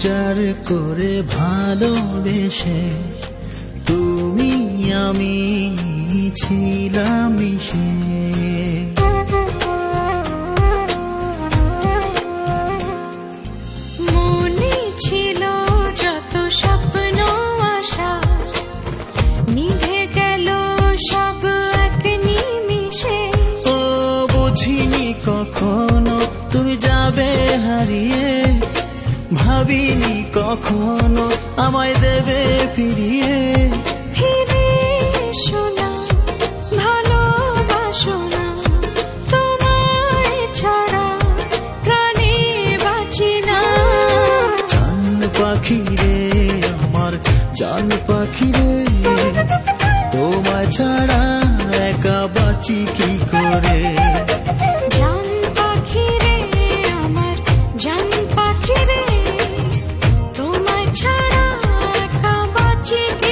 যার করে ভালোবেসে তুমি আমি ছিলাম মিশে মনে ছিল যত স্বপ্ন আশা নিভে গেল সব এক নিমিষে। ও বুঝিনি কখনো ভাবিনি কখনো আমায় দেবে ফিরিয়ে। পাখি রে আমার জান পাখি রে তোমায় ছাড়া বাঁচি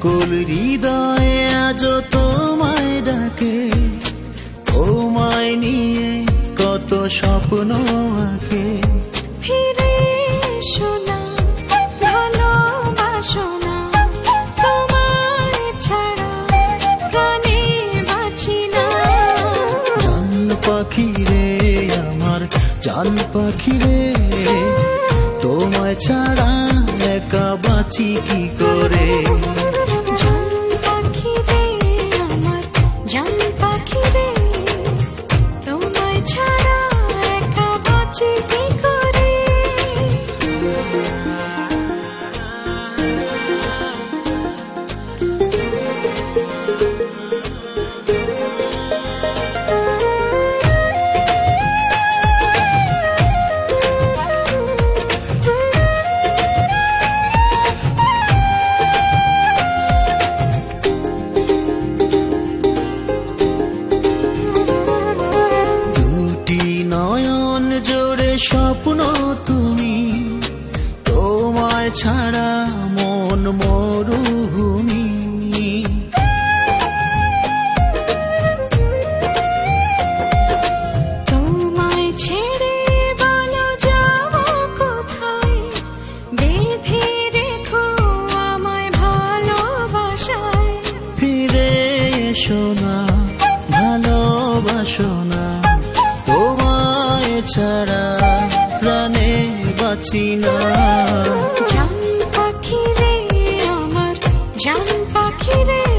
বেকুল হৃদয়ে আজ তোমায় ডাকে। তোমায় নিয়ে কত স্বপ্ন আঁকে। ফিরে শোনা ভালোবাসো না। তোমায় ছাড়া প্রাণে বাঁচি না। জান পাখি রে আমার জান পাখি রে তোমায় ছাড়া একা বাঁচি কি করে? আমার ভালোবাসো না। তোমায় ছাড়া প্রাণে বাঁচি না। পাখিরে